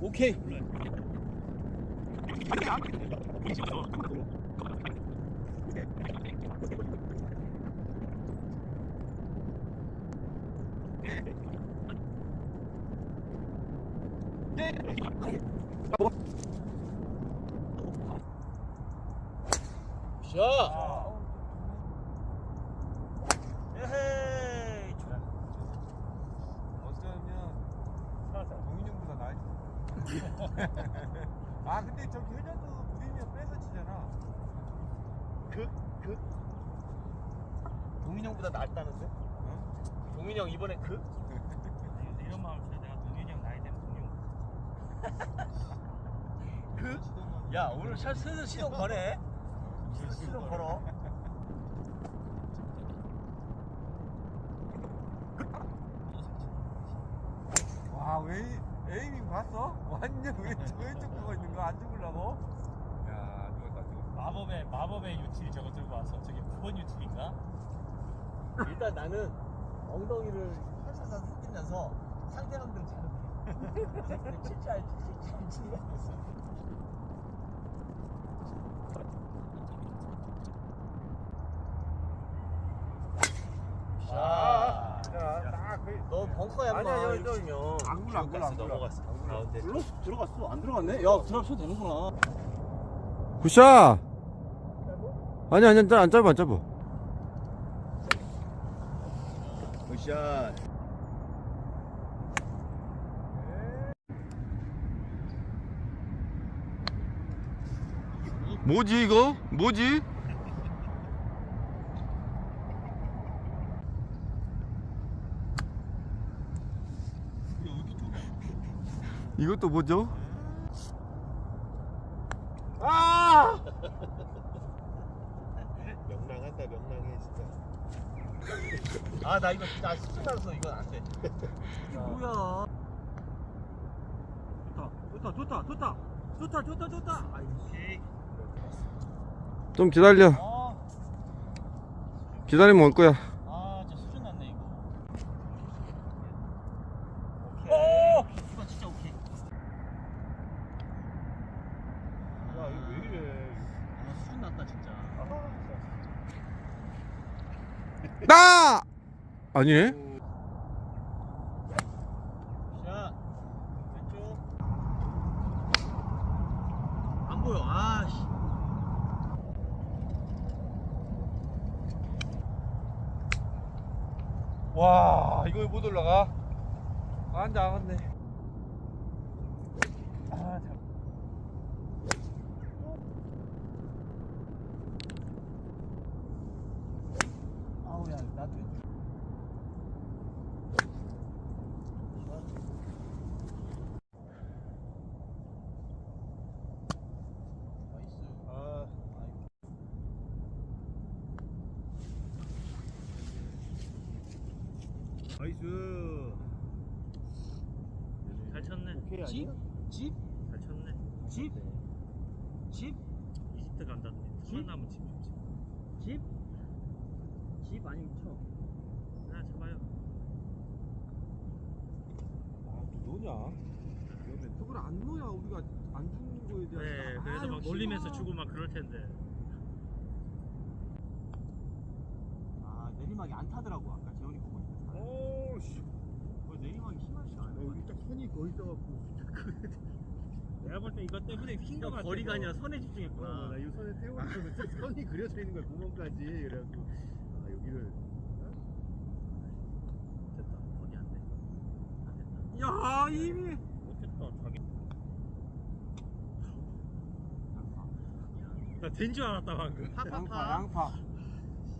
오! 오케이. 샷! 에헤이! 어쩌면 동인형보다 나을 아 근데 저기 회전도 무리면 빼서 치잖아 그, 그. 동민형보다 낫다는데? 동민형 이번에 그? 근데 이런 마음 진짜 내가 동현이 형 나이 되면 동현. 그? 야, 오늘 샷 슬슬 시동 거네? 슬슬 시동 걸어. 와 왜, 에이밍 봤어? 완전 왼쪽 왼쪽 그거 있는 거 안 죽으려고? 야 죽었다 죽었어 마법의 마법의 유틸 저거 들고 와서 저게 9번 유틸인가? 일단 나는 엉덩이를 살살살 흔들면서 상대방들 자르게. 칠줄 알지? 칠줄 알지? 그, 너 한번 아니야, 여기, 이렇게 치면 안 굴러, 안 굴러, 안 굴러. 넘어갔어. 가운데. 들어 들어갔어 안 들어갔네? 야 들어가셔도 되는구나. 굿샷! 아니, 아니, 안 짧아, 안 짧아. 굿샷. 뭐지, 이거? 뭐지? 이것도 뭐죠? 아! 명랑한다, 명랑해, 진짜. 아, 나 이거 진짜 스프 나서 이건 안 돼. 이게 뭐야? 좋다 좋다 좋다 좋다 좋다 좋다. 오케이. 좀 기다려. 아, 기다리면 올 거야. 아, 진짜 수준 났네 이거. 오케이. 이거 진짜 오케이. 야 이거 왜 이래 아, 수준 났다 진짜. 나! 아니네? 샷. 왼쪽. 안 보여. 아, 씨. 와 이거 못 올라가 앉아 앉네 아 참. 아우, 야, 나도 왼쪽. 나이스. 아 나이스 잘 쳤네. 오케이 집? 집? 잘 쳤네. 집? 집? 이집트 간다더니 털 남은 집 좋지. 집? 집 아니면 쳐. 하나 쳐봐요. 아또 노냐 저걸 안 놓야 우리가 안 죽는 거에 대한 네, 아, 그래서 막. 놀리면서 주고 막 그럴 텐데. 아, 내리막이 안 타더라고, 아까 재훈이 보고 있는데. 오씨 어, 내리막이 심하지 않아. 선이 거의 떠갖고 내가 볼 때 이것 때문에 휜거 같아. 거리가 아니라 선에 집중했구나. 어, 나이 선에 떼어놓으면 선이 그려져 있는 거야 구멍까지 그래갖고 아 여기를 됐다. 거기 안 돼. 안 됐다. 야, 이미. 못했다. 자기. 나된 줄 알았다 방금. 양파 양파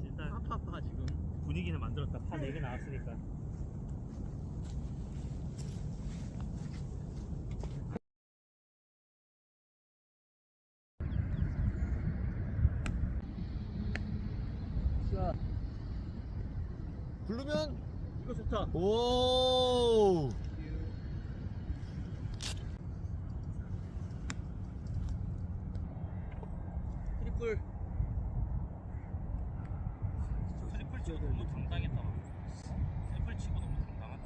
일단 파파파 지금. 분위기는 만들었다. 파 4개 나왔으니까. 부르면 이거 좋다. 오. 트리플. 트리플 있어야 너무. 당당했다. 애플 치고 너무 당당하다.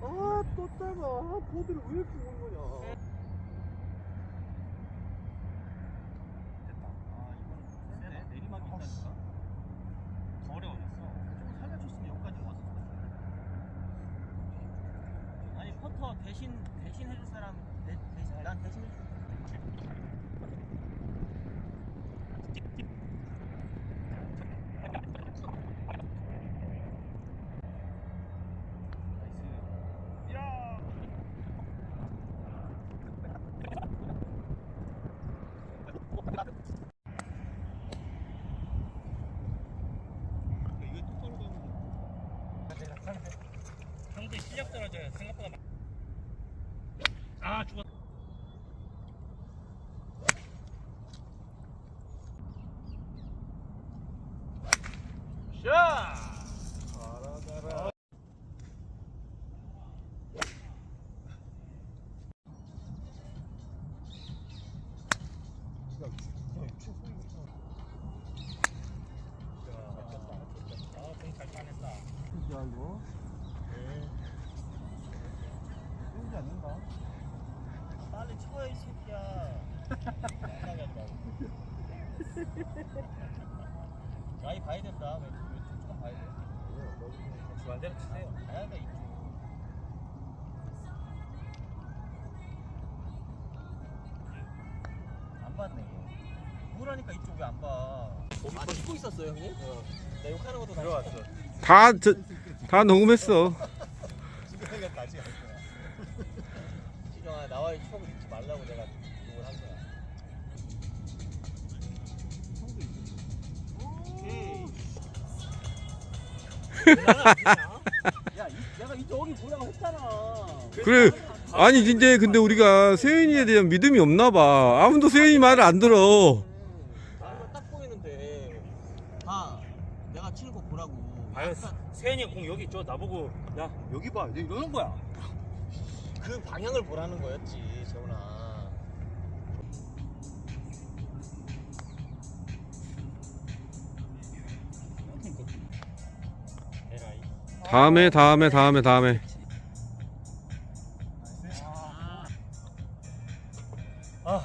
아, 또 따가. 보드를 왜 이렇게 오는 거냐. 됐다. 아 이건 세다. 내리막이 있다니까. 더 어려워졌어. 좀 살려줬으면 여기까지 왔을 아니 퍼터 대신 대신 해줄 사람 대, 대신 난 대신 해줄. 떨어지는 형들 실력 떨어져요. 생각보다. 많- 아 죽었. 샷! 아, 공잘 빠냈다. 야 이거 끊지 않는다 쳐야 이 새끼야. 말고. 라이 봐야 된다. 왼쪽 왼쪽 조금 봐야 돼. 주한대로 치세요. 봐야 돼 이쪽. 안 봤네 이거. 뭐라니까 이쪽 왜 안 봐? 아 찍고 있었어요 형님? 나 욕하는 것도 들어왔어. 다, 저, 다 녹음했어. 지금 거야. 지정아 나와의 추억을 잊지 말라고 내가 욕을 한 거야. 야, 이, 내가 이 저기 뭐라고 했잖아. 그래. 아니, 진짜 근데 우리가 세윤이에 대한 믿음이 없나 봐. 아무도 세윤이 말을 안 들어. 아, 딱 보이는데. 아, 내가 치는 거 보라고. 아유, 세현이 공 여기 있죠. 나보고 야 여기 봐. 이러는 거야. 그 방향을 보라는 거였지, 재훈아. 에라이. 다음에, 다음에, 다음에, 다음에. 아.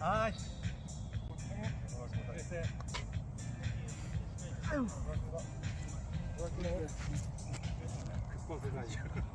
아이씨. 급박해가지고